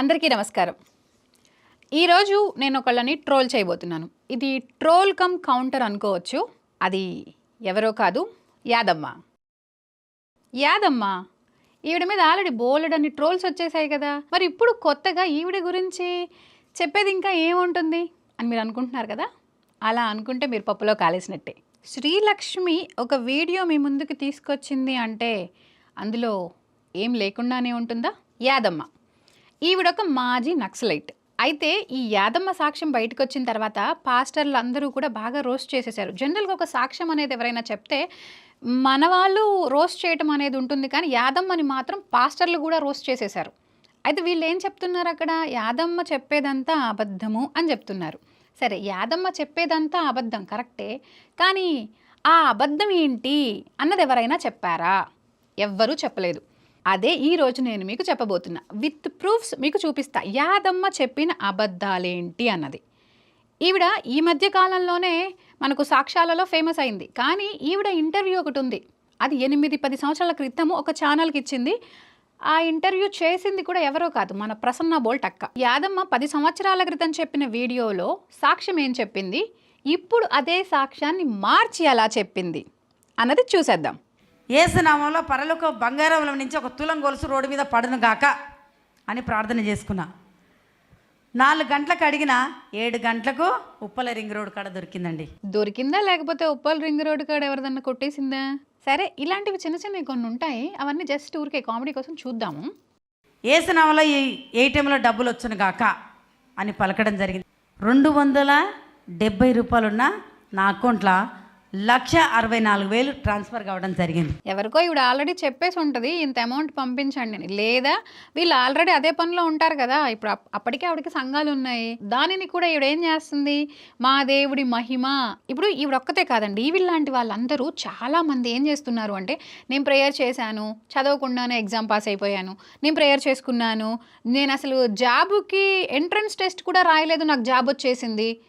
అందరికీ నమస్కారం. ఈరోజు నేను ఒకళ్ళని ట్రోల్ చేయబోతున్నాను. ఇది ట్రోల్ కమ్ కౌంటర్ అనుకోవచ్చు. అది ఎవరో కాదు యాదమ్మ. యాదమ్మ ఈవిడ మీద ఆల్రెడీ బోలెడన్ని ట్రోల్స్ వచ్చేసాయి కదా. మరి ఇప్పుడు కొత్తగా ఈవిడ గురించి చెప్పేది ఇంకా ఏముంటుంది అని మీరు అనుకుంటున్నారు కదా? అలా అనుకుంటే మీరు పప్పులో కాలేసినట్టే. శ్రీలక్ష్మి ఒక వీడియో మీ ముందుకు తీసుకొచ్చింది అంటే అందులో ఏం లేకుండానే ఉంటుందా? యాదమ్మ. ఈవిడొక మాజీ నక్సలైట్. అయితే ఈ యాదమ్మ సాక్ష్యం బయటకు వచ్చిన తర్వాత పాస్టర్లు అందరూ కూడా బాగా రోస్ట్ చేసేసారు జనరల్గా ఒక సాక్ష్యం అనేది ఎవరైనా చెప్తే మన వాళ్ళు రోస్ట్ చేయటం అనేది ఉంటుంది కానీ యాదమ్మని మాత్రం పాస్టర్లు కూడా రోస్ట్ చేసేసారు అయితే వీళ్ళు ఏం చెప్తున్నారు అక్కడ? యాదమ్మ చెప్పేదంతా అబద్ధము అని చెప్తున్నారు. సరే యాదమ్మ చెప్పేదంతా అబద్ధం కరెక్టే. కానీ ఆ అబద్ధం ఏంటి అన్నది ఎవరైనా చెప్పారా? ఎవ్వరూ చెప్పలేదు. అదే ఈ రోజు నేను మీకు చెప్పబోతున్నా. విత్ ప్రూఫ్స్ మీకు చూపిస్తా. యాదమ్మ చెప్పిన అబద్ధాలేంటి అన్నది. ఈవిడ ఈ మధ్య కాలంలోనే మనకు సాక్ష్యాలలో ఫేమస్ అయింది. కానీ ఈవిడ ఇంటర్వ్యూ ఒకటి ఉంది. అది ఎనిమిది పది సంవత్సరాల క్రితము ఒక ఛానల్కి ఇచ్చింది. ఆ ఇంటర్వ్యూ చేసింది కూడా ఎవరో కాదు మన ప్రసన్న బోల్ట్ అక్క. యాదమ్మ పది సంవత్సరాల క్రితం చెప్పిన వీడియోలో సాక్ష్యం ఏం చెప్పింది? ఇప్పుడు అదే సాక్ష్యాన్ని మార్చి అలా చెప్పింది. అన్నది చూసేద్దాం. ఏసునామంలో పరలోక బంగారంలో నుంచి ఒక తులం గొలుసు రోడ్డు మీద పడును గాక అని ప్రార్థన చేసుకున్నా. నాలుగు గంటలకు అడిగిన ఏడు గంటలకు ఉప్పల రింగ్ రోడ్ కాడ దొరికిందండి. దొరికిందా లేకపోతే ఉప్పల్ రింగ్ రోడ్ కాడ ఎవరిదన్నా కొట్టేసిందా? సరే ఇలాంటివి చిన్న చిన్నవి కొన్ని ఉంటాయి. అవన్నీ జస్ట్ ఊరికే కామెడీ కోసం చూద్దాము. ఏసునామంలో ఈ ఏటీఎంలో డబ్బులు వచ్చును గాక అని పలకడం జరిగింది. రెండు వందల డెబ్బై రూపాయలున్న నా అకౌంట్లో లక్ష అరవై నాలుగు వేలు ట్రాన్స్ఫర్ కావడం జరిగింది. ఎవరికో ఇవిడ ఆల్రెడీ చెప్పేసి ఉంటుంది ఇంత అమౌంట్ పంపించండి అని. లేదా వీళ్ళు ఆల్రెడీ అదే పనిలో ఉంటారు కదా ఇప్పుడు అప్- అప్పటికే ఆవిడకి సంఘాలు ఉన్నాయి. దానిని కూడా ఈవిడ ఏం చేస్తుంది? మా దేవుడి మహిమ. ఇప్పుడు ఈవిడ ఒక్కతే కాదండి వీళ్ళలాంటి వాళ్ళందరూ చాలా మంది ఏం చేస్తున్నారు అంటే నేను ప్రేయర్ చేశాను చదవకుండానే ఎగ్జామ్ పాస్ అయిపోయాను నేను ప్రేయర్ చేసుకున్నాను నేను అసలు జాబుకి ఎంట్రన్స్ టెస్ట్ కూడా రాయలేదు నాకు జాబ్ వచ్చేసింది.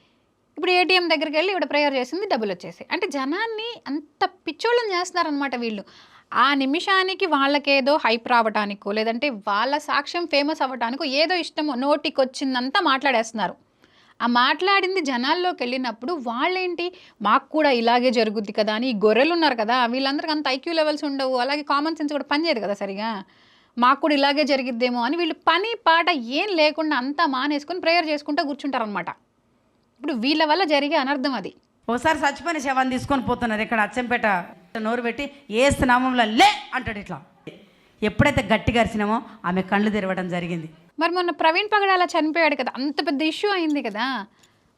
ఇప్పుడు ఏటీఎం దగ్గరికి వెళ్ళి ఇవిడ ప్రేయర్ చేసింది డబ్బులు వచ్చేసాయి. అంటే జనాన్ని అంత పిచ్చోళ్ళని చేస్తున్నారనమాట వీళ్ళు. ఆ నిమిషానికి వాళ్ళకేదో హైప్ రావటానికో లేదంటే వాళ్ళ సాక్ష్యం ఫేమస్ అవ్వటానికో ఏదో ఇష్టమో నోటికి వచ్చిందంతా మాట్లాడేస్తున్నారు. ఆ మాట్లాడింది జనాల్లోకి వెళ్ళినప్పుడు వాళ్ళేంటి? మాకు కూడా ఇలాగే జరుగుద్ది కదా అని ఈ గొర్రెలు ఉన్నారు కదా వీళ్ళందరికీ అంత ఐక్యూ లెవెల్స్ ఉండవు అలాగే కామన్ సెన్స్ కూడా పనిచేయదు కదా సరిగా. మాకు కూడా ఇలాగే జరిగిద్దేమో అని వీళ్ళు పని పాట ఏం లేకుండా అంతా మానేసుకొని ప్రేయర్ చేసుకుంటూ కూర్చుంటారనమాట ఇప్పుడు వీళ్ళ వల్ల జరిగే అనర్థం అది. ఒకసారి చచ్చిపోయిన శవాన్ని తీసుకొని పోతున్నారు ఇక్కడ అచ్చంపేట నోరు పెట్టి ఏసు నామంలో లే అంటాడు ఇట్లా. ఎప్పుడైతే గట్టిగా అరిచినామో ఆమె కళ్ళు తెరవడం జరిగింది. మరి మొన్న ప్రవీణ్ పగడాల చనిపోయాడు కదా అంత పెద్ద ఇష్యూ అయింది కదా.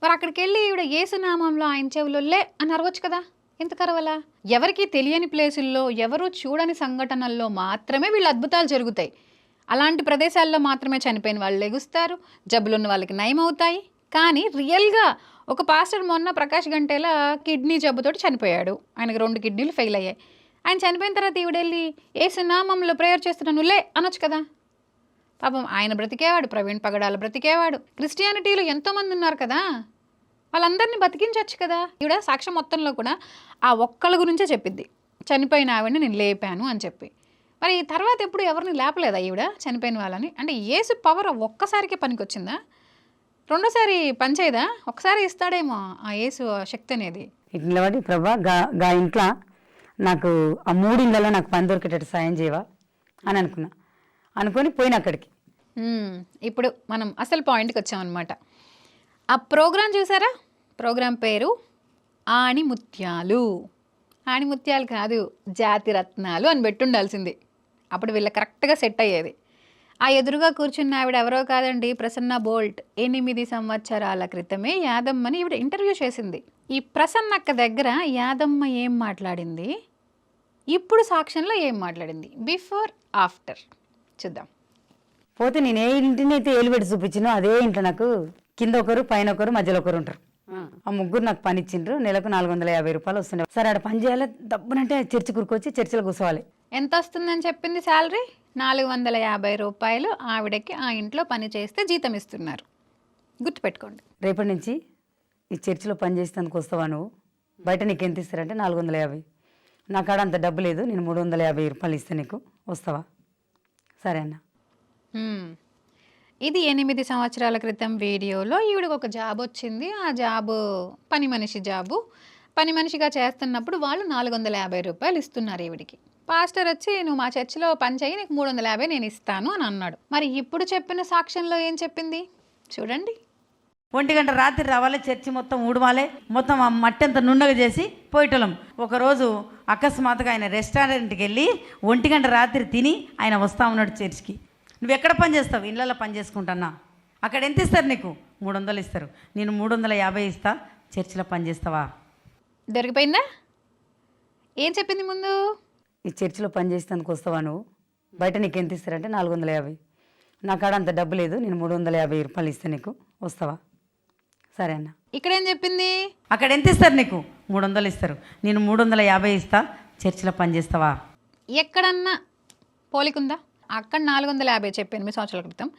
మరి అక్కడికి వెళ్ళి ఈవిడ ఏసునామంలో ఆయన చెవులో లే అని అరవచ్చు కదా ఎంత కరవలా? ఎవరికి తెలియని ప్లేసుల్లో ఎవరు చూడని సంఘటనల్లో మాత్రమే వీళ్ళ అద్భుతాలు జరుగుతాయి. అలాంటి ప్రదేశాల్లో మాత్రమే చనిపోయిన వాళ్ళు లెగుస్తారు జబ్బులున్న వాళ్ళకి నయం అవుతాయి కానీ రియల్గా ఒక పాస్టర్ మొన్న ప్రకాష్ గంటేల కిడ్నీ జబ్బుతోటి చనిపోయాడు. ఆయనకు రెండు కిడ్నీలు ఫెయిల్ అయ్యాయి. ఆయన చనిపోయిన తర్వాత ఈవిడెళ్ళి ఏసునామంలో ప్రేయర్ చేస్తున్నాను లే అనొచ్చు కదా. పాపం ఆయన బ్రతికేవాడు ప్రవీణ్ పగడాల బ్రతికేవాడు. క్రిస్టియానిటీలో ఎంతోమంది ఉన్నారు కదా. వాళ్ళందరినీ బతికించవచ్చు కదా. ఈవిడ సాక్ష్యం మొత్తంలో కూడా ఆ ఒక్కళ్ళ గురించే చెప్పింది. చనిపోయిన ఆవిడని నేను లేపాను అని చెప్పి. మరి తర్వాత ఎప్పుడు ఎవరిని లేపలేదా ఈవిడ చనిపోయిన వాళ్ళని? అంటే ఏసు పవర్ ఒక్కసారికే పనికొచ్చిందా? రెండోసారి పనిచేయదా ఒకసారి ఇస్తాడేమో ఆ ఏసు శక్తి అనేది. ఇటు నిలబడి ప్రభా గా గా ఇంట్లో నాకు ఆ మూడు ఇళ్ళలో నాకు పని దొరికేటట్టు సాయం చేయవా అని అనుకున్నా. అనుకొని పోయిన అక్కడికి. మ్మ్. ఇప్పుడు మనం అసలు పాయింట్కి వచ్చామన్నమాట. ఆ ప్రోగ్రాం చూసారా? ప్రోగ్రాం పేరు ఆణిముత్యాలు. ఆణిముత్యాలు కాదు జాతి రత్నాలు అని పెట్టుండాల్సింది. అప్పుడు వీళ్ళ కరెక్ట్గా సెట్ అయ్యేది. ఆ ఎదురుగా కూర్చున్న ఆవిడ ఎవరో కాదండి ప్రసన్న బోల్ట్. ఎనిమిది సంవత్సరాల క్రితమే యాదమ్మని ఈవిడ ఇంటర్వ్యూ చేసింది. ఈ ప్రసన్నక్క దగ్గర యాదమ్మ ఏం మాట్లాడింది? ఇప్పుడు సాక్ష్యంలో ఏం మాట్లాడింది? Before after. చూద్దాం. పోతే నేను ఏ ఇంటిని అయితే ఏలు పెట్టి చూపించినో అదే ఇంట్లో నాకు. కింద ఒకరు పైన ఒకరు మధ్యలో ఒకరు ఉంటారు. ఆ. ముగ్గురు నాకు పని ఇచ్చిండ్రు. నెలకు నాలుగు వందల యాభై రూపాయలు వస్తున్నాయి సరే ఆడ పని చేయాలి. డబ్బునంటే చర్చి కురుకొచ్చి చర్చిలో కూర్చోవాలి. ఎంత వస్తుందని చెప్పింది శాలరీ? నాలుగు వందల యాభై రూపాయలు ఆవిడకి ఆ ఇంట్లో పని చేస్తే జీతం ఇస్తున్నారు. గుర్తుపెట్టుకోండి. రేపటి నుంచి ఈ చర్చిలో పని చేసేందుకు వస్తావా నువ్వు? బయట నీకు ఎంత ఇస్తారంటే నాలుగు వందల యాభై. నా కాడ అంత డబ్బు లేదు. నేను మూడు వందల యాభై రూపాయలు ఇస్తే నీకు వస్తావా? సరే అన్న. ఇది ఎనిమిది సంవత్సరాల క్రితం వీడియోలో ఈవిడకు ఒక జాబ్ వచ్చింది. ఆ జాబ్ పని మనిషి జాబు. పని మనిషిగా చేస్తున్నప్పుడు వాళ్ళు నాలుగు వందల యాభై రూపాయలు ఇస్తున్నారు ఈవిడికి. పాస్టర్ వచ్చి నువ్వు మా చర్చిలో పని చేయి నీకు మూడు వందల యాభై నేను ఇస్తాను అని అన్నాడు. మరి ఇప్పుడు చెప్పిన సాక్ష్యంలో ఏం చెప్పింది? చూడండి. ఒంటి గంట రాత్రి రావాలి చర్చి మొత్తం ఊడవాలి మొత్తం ఆ మట్టి అంతా నున్నగా చేసి పోయేటోళ్ళం. ఒకరోజు అకస్మాత్తుగా ఆయన రెస్టారెంట్కి వెళ్ళి ఒంటి గంట రాత్రి తిని ఆయన వస్తా ఉన్నాడు చర్చికి. నువ్వు ఎక్కడ పని చేస్తావు? ఇళ్ళలో పని చేసుకుంటున్నా అక్కడ ఎంత ఇస్తారు నీకు? మూడు వందలు ఇస్తారు. నేను మూడు వందల యాభై ఇస్తా. చర్చిలో పని చేస్తావా? దొరికిపోయిందా? ఏం చెప్పింది ముందు? ఈ చర్చిలో పని చేసేందుకు వస్తావా నువ్వు? బయట నీకు ఎంత ఇస్తారంటే నాలుగు వందల యాభై. నా కాడ అంత డబ్బు లేదు. నేను మూడు వందల యాభై రూపాయలు ఇస్తే నీకు. వస్తావా? సరే అన్న. ఇక్కడ ఏం చెప్పింది? అక్కడ ఎంత ఇస్తారు నీకు? మూడు వందలు ఇస్తారు. నేను మూడు వందల యాభై ఇస్తా. చర్చిలో పని చేస్తావా? ఎక్కడన్నా పోలికుందా? అక్కడ నాలుగు వందల యాభై చెప్పింది ఎనిమిది సంవత్సరాల క్రితం.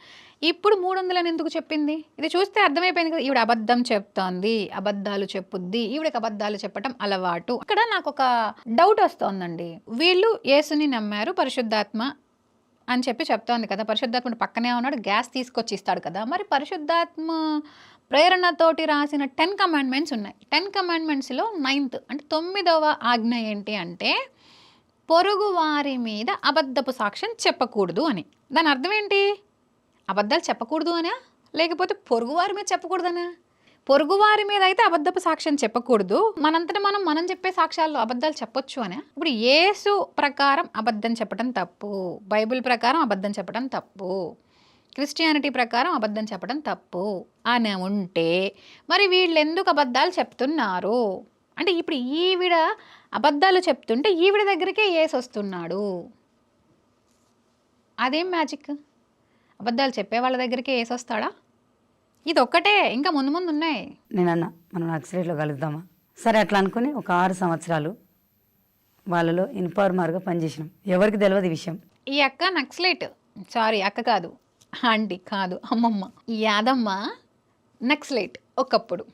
ఇప్పుడు మూడు వందలని ఎందుకు చెప్పింది? ఇది చూస్తే అర్థమైపోయింది కదా ఈవిడ అబద్ధం చెప్తోంది అబద్ధాలు చెప్పుద్ది ఈవిడకి అబద్ధాలు చెప్పటం అలవాటు. ఇక్కడ నాకు ఒక డౌట్ వస్తోందండి. వీళ్ళు యేసుని నమ్మారు పరిశుద్ధాత్మ అని చెప్పి చెప్తోంది కదా పరిశుద్ధాత్ముడు పక్కనే ఉన్నాడు గ్యాస్ తీసుకొచ్చి ఇస్తాడు కదా. మరి పరిశుద్ధాత్మ ప్రేరణతోటి రాసిన టెన్ కమాండ్మెంట్స్ ఉన్నాయి. టెన్ కమాండ్మెంట్స్లో నైన్త్ అంటే తొమ్మిదవ ఆజ్ఞ ఏంటి అంటే పొరుగు వారి మీద అబద్ధపు సాక్ష్యం చెప్పకూడదు అని. దాని అర్థం ఏంటి? అబద్ధాలు చెప్పకూడదు అనా? లేకపోతే పొరుగువారి మీద చెప్పకూడదనా పొరుగువారి మీద అయితే అబద్ధపు సాక్ష్యం చెప్పకూడదు. మనంతట మనం మనం చెప్పే సాక్ష్యాల్లో అబద్ధాలు చెప్పొచ్చు అనే? ఇప్పుడు యేసు ప్రకారం అబద్ధం చెప్పడం తప్పు. బైబిల్ ప్రకారం అబద్ధం చెప్పడం తప్పు. క్రిస్టియానిటీ ప్రకారం అబద్ధం చెప్పడం తప్పు అని ఉంటే మరి వీళ్ళు ఎందుకు అబద్ధాలు చెప్తున్నారు? అంటే ఇప్పుడు ఈవిడ అబద్ధాలు చెప్తుంటే ఈవిడ దగ్గరికే ఏసి వస్తున్నాడు. అదేం మ్యాజిక్? అబద్ధాలు చెప్పే వాళ్ళ దగ్గరికి ఏసి వస్తాడా? ఇది ఒక్కటే ఇంకా ముందు ముందు ఉన్నాయి. నేను అన్న మనం నక్సలైట్లో కలుద్దామా? సరే అట్లా అనుకుని ఒక ఆరు సంవత్సరాలు వాళ్ళలో ఇన్ఫార్మర్గా పనిచేసినాం. ఎవరికి తెలియదు విషయం. ఈ అక్క నక్సలైట్. సారీ అక్క కాదు. ఆంటీ కాదు అమ్మమ్మ. ఈ యాదమ్మ నక్సలైట్ ఒకప్పుడు.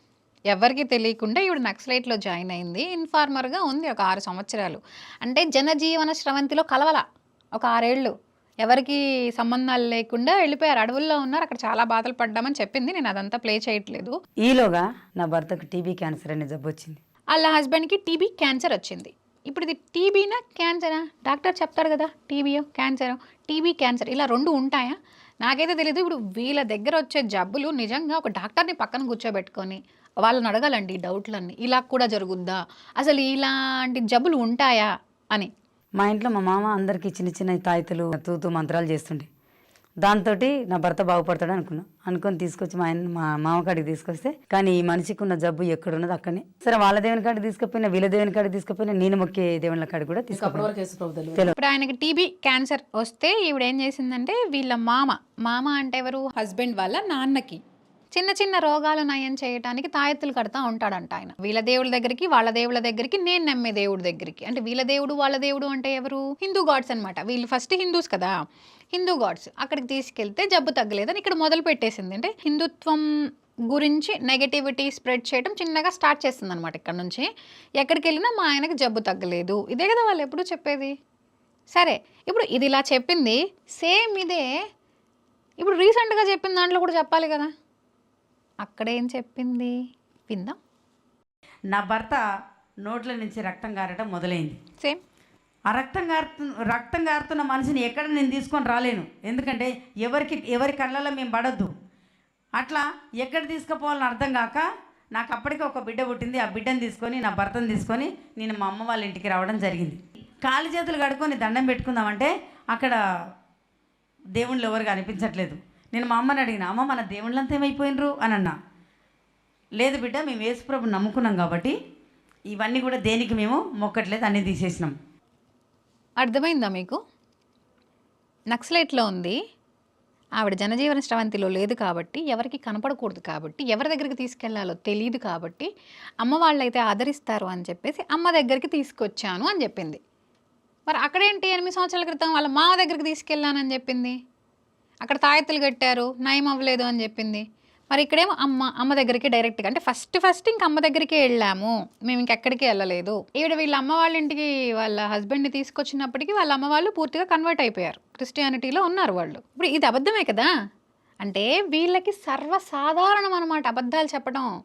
ఎవరికి తెలియకుండా ఈవిడ నక్సలైట్లో జాయిన్ అయింది. ఇన్ఫార్మర్గా ఉంది ఒక ఆరు సంవత్సరాలు. అంటే జనజీవన స్రవంతిలో కలవల. ఒక ఆరేళ్ళు. ఎవరికి సంబంధాలు లేకుండా వెళ్ళిపోయారు. అడవుల్లో ఉన్నారు. అక్కడ చాలా బాధలు పడ్డామని చెప్పింది. నేను అదంతా ప్లే చేయట్లేదు. ఈలోగా నా భర్తకు టీబీ క్యాన్సర్ అనే జబ్బు వచ్చింది. వాళ్ళ హస్బెండ్కి టీబీ క్యాన్సర్ వచ్చింది. ఇప్పుడు ఇది టీబీనా క్యాన్సరా? డాక్టర్ చెప్తాడు కదా టీబీయో క్యాన్సర్? టీబీ క్యాన్సర్ ఇలా రెండు ఉంటాయా? నాకైతే తెలియదు ఇప్పుడు వీళ్ళ దగ్గర వచ్చే జబ్బులు నిజంగా ఒక డాక్టర్ని పక్కన కూర్చోబెట్టుకొని వాళ్ళని అడగాలండి ఈ డౌట్లన్నీ. ఇలా కూడా జరుగుద్దా? అసలు ఇలాంటి జబ్బులు ఉంటాయా? అని. మా ఇంట్లో మా మామ అందరికీ చిన్న చిన్న తాయితలు తూతూ మంత్రాలు చేస్తుండే. దాంతో నా భర్త బాగుపడతాడు అనుకున్నా. అనుకొని తీసుకొచ్చి మా ఆయన మా మామ కాడికి తీసుకొస్తే కానీ ఈ మనిషికి ఉన్న జబ్బు ఎక్కడ ఉన్నది అక్కడనే. సరే వాళ్ళ దేవుని కాడికి తీసుకుపోయినా వీళ్ళ దేవుని కాడికి తీసుకుపోయినా నేను మొక్కే దేవుళ్ళ కాడికి కూడా తీసుకుపోయినా ఇప్పుడు ఆయనకి టీబీ క్యాన్సర్ వస్తే ఈవిడ ఏం చేసిందంటే వీళ్ళ మామ మామ అంటే ఎవరు? హస్బెండ్ వాళ్ళ నాన్నకి. చిన్న చిన్న రోగాలు నయం చేయడానికి తాయెత్తులు కడతా ఉంటాడంట ఆయన. వీళ్ళ దేవుళ్ళ దగ్గరికి వాళ్ళ దేవుళ్ళ దగ్గరికి నేను నమ్మే దేవుడి దగ్గరికి. అంటే వీళ్ళ దేవుడు వాళ్ళ దేవుడు అంటే ఎవరు? హిందూ గాడ్స్ అనమాట వీళ్ళు ఫస్ట్ హిందూస్ కదా. హిందూ గాడ్స్. అక్కడికి తీసుకెళ్తే జబ్బు తగ్గలేదని ఇక్కడ మొదలు పెట్టేసింది. అంటే హిందుత్వం గురించి నెగటివిటీ స్ప్రెడ్ చేయడం చిన్నగా స్టార్ట్ చేస్తుంది అనమాట ఇక్కడ నుంచి. ఎక్కడికి వెళ్ళినా మా ఆయనకి జబ్బు తగ్గలేదు. ఇదే కదా వాళ్ళు ఎప్పుడు చెప్పేది. సరే ఇప్పుడు ఇది ఇలా చెప్పింది. సేమ్ ఇదే. ఇప్పుడు రీసెంట్గా చెప్పిన దాంట్లో కూడా చెప్పాలి కదా. అక్కడేం చెప్పింది? విందాం. నా భర్త నోట్ల నుంచి రక్తం గారటం మొదలైంది. సేమ్. ఆ రక్తం గారుతు రక్తం గారుతున్న మనిషిని ఎక్కడ నేను తీసుకొని రాలేను. ఎందుకంటే ఎవరికి ఎవరి కళ్ళలో మేము పడొద్దు. అట్లా ఎక్కడ తీసుకుపోవాలని అర్థం కాక నాకు అప్పటికే ఒక బిడ్డ పుట్టింది. ఆ బిడ్డను తీసుకొని నా భర్తను తీసుకొని నేను మా అమ్మ వాళ్ళ ఇంటికి రావడం జరిగింది. కాలు చేతులు కడుక్కొని దండం పెట్టుకుందామంటే అక్కడ దేవుళ్ళు ఎవరు కనిపించట్లేదు నేను మా అమ్మని అడిగిన అమ్మ మన దేవుళ్ళంతా ఏమైపోయినరు? అని అన్నా. లేదు బిడ్డ మేము యేసుప్రభు నమ్ముకున్నాం కాబట్టి ఇవన్నీ కూడా దేనికి మేము మొక్కట్లేదు అన్నీ తీసేసినాం. అర్థమైందా మీకు? నక్సలైట్లో ఉంది. ఆవిడ జనజీవన స్రవంతిలో లేదు కాబట్టి ఎవరికి కనపడకూడదు కాబట్టి ఎవరి దగ్గరికి తీసుకెళ్ళాలో తెలియదు కాబట్టి అమ్మ వాళ్ళైతే ఆదరిస్తారు అని చెప్పేసి అమ్మ దగ్గరికి తీసుకొచ్చాను అని చెప్పింది. మరి అక్కడేంటి ఎనిమిది సంవత్సరాల క్రితం వాళ్ళ మామ దగ్గరికి తీసుకెళ్ళానని చెప్పింది? అక్కడ తాయెత్తులు కట్టారు నయం అవ్వలేదు అని చెప్పింది. మరి ఇక్కడేమో అమ్మ అమ్మ దగ్గరికి డైరెక్ట్గా అంటే ఫస్ట్ ఫస్ట్ ఇంక అమ్మ దగ్గరికి వెళ్ళాము. మేము ఇంకెక్కడికి వెళ్ళలేదు. ఈవిడ వీళ్ళ అమ్మ వాళ్ళ ఇంటికి వాళ్ళ హస్బెండ్ని తీసుకొచ్చినప్పటికీ వాళ్ళ అమ్మ వాళ్ళు పూర్తిగా కన్వర్ట్ అయిపోయారు. క్రిస్టియానిటీలో ఉన్నారు వాళ్ళు. ఇప్పుడు ఇది అబద్ధమే కదా? అంటే వీళ్ళకి సర్వసాధారణం అనమాట అబద్ధాలు చెప్పడం.